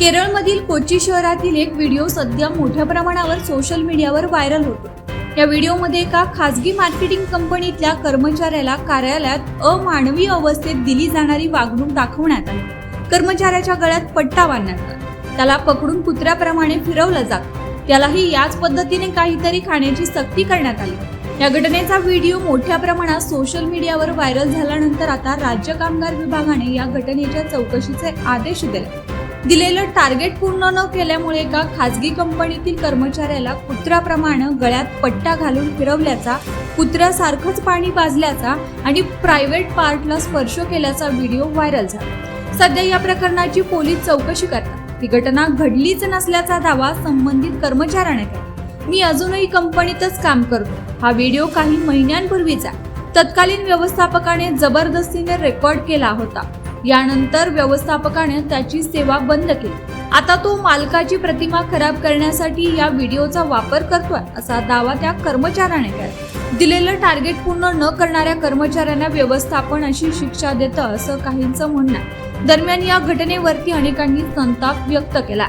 केरळमधील कोची शहरातील एक व्हिडिओ सध्या मोठ्या प्रमाणावर सोशल मीडियावर व्हायरल होतो. या व्हिडिओमध्ये एका खासगी मार्केटिंग कंपनीतल्या कर्मचाऱ्याला कार्यालयात अमानवी अवस्थेत दिली जाणारी वागणूक दाखवण्यात आली. कर्मचाऱ्याच्या गळ्यात पट्टा बांधण्यात आला. त्याला पकडून कुत्र्याप्रमाणे फिरवलं जात. त्यालाही याच पद्धतीने काहीतरी खाण्याची सक्ती करण्यात आली. या घटनेचा व्हिडिओ मोठ्या प्रमाणात सोशल मीडियावर व्हायरल झाल्यानंतर आता राज्य कामगार विभागाने या घटनेच्या चौकशीचे आदेश दिले. दिलेलं टार्गेट पूर्ण न केल्यामुळे एका खासगी कंपनीतील कर्मचाऱ्याला कुत्र्याप्रमाणे गळ्यात पट्टा घालून फिरवल्याचा कुत्र्यासारखंच पाणी पाजल्याचा आणि प्रायव्हेट पार्टला स्पर्श केल्याचा व्हिडिओ व्हायरल झाला. सध्या या प्रकरणाची पोलीस चौकशी करतात. ही घटना घडलीच नसल्याचा दावा संबंधित कर्मचाऱ्याने केला. मी अजूनही कंपनीतच काम करतो. हा व्हिडिओ काही महिन्यांपूर्वीचा तत्कालीन व्यवस्थापकाने जबरदस्तीने रेकॉर्ड केला होता. यानंतर व्यवस्थापकाने त्याची सेवा बंद केली. आता तो मालकाची प्रतिमा खराब करण्यासाठी या व्हिडिओचा वापर करतोय असा दावा त्या कर्मचाऱ्याने केला दिलेलं टार्गेट पूर्ण न करणाऱ्या कर्मचाऱ्यांना व्यवस्थापन अशी शिक्षा देतं असं काहींचं म्हणणं आहे. दरम्यान या घटनेवरती अनेकांनी संताप व्यक्त केला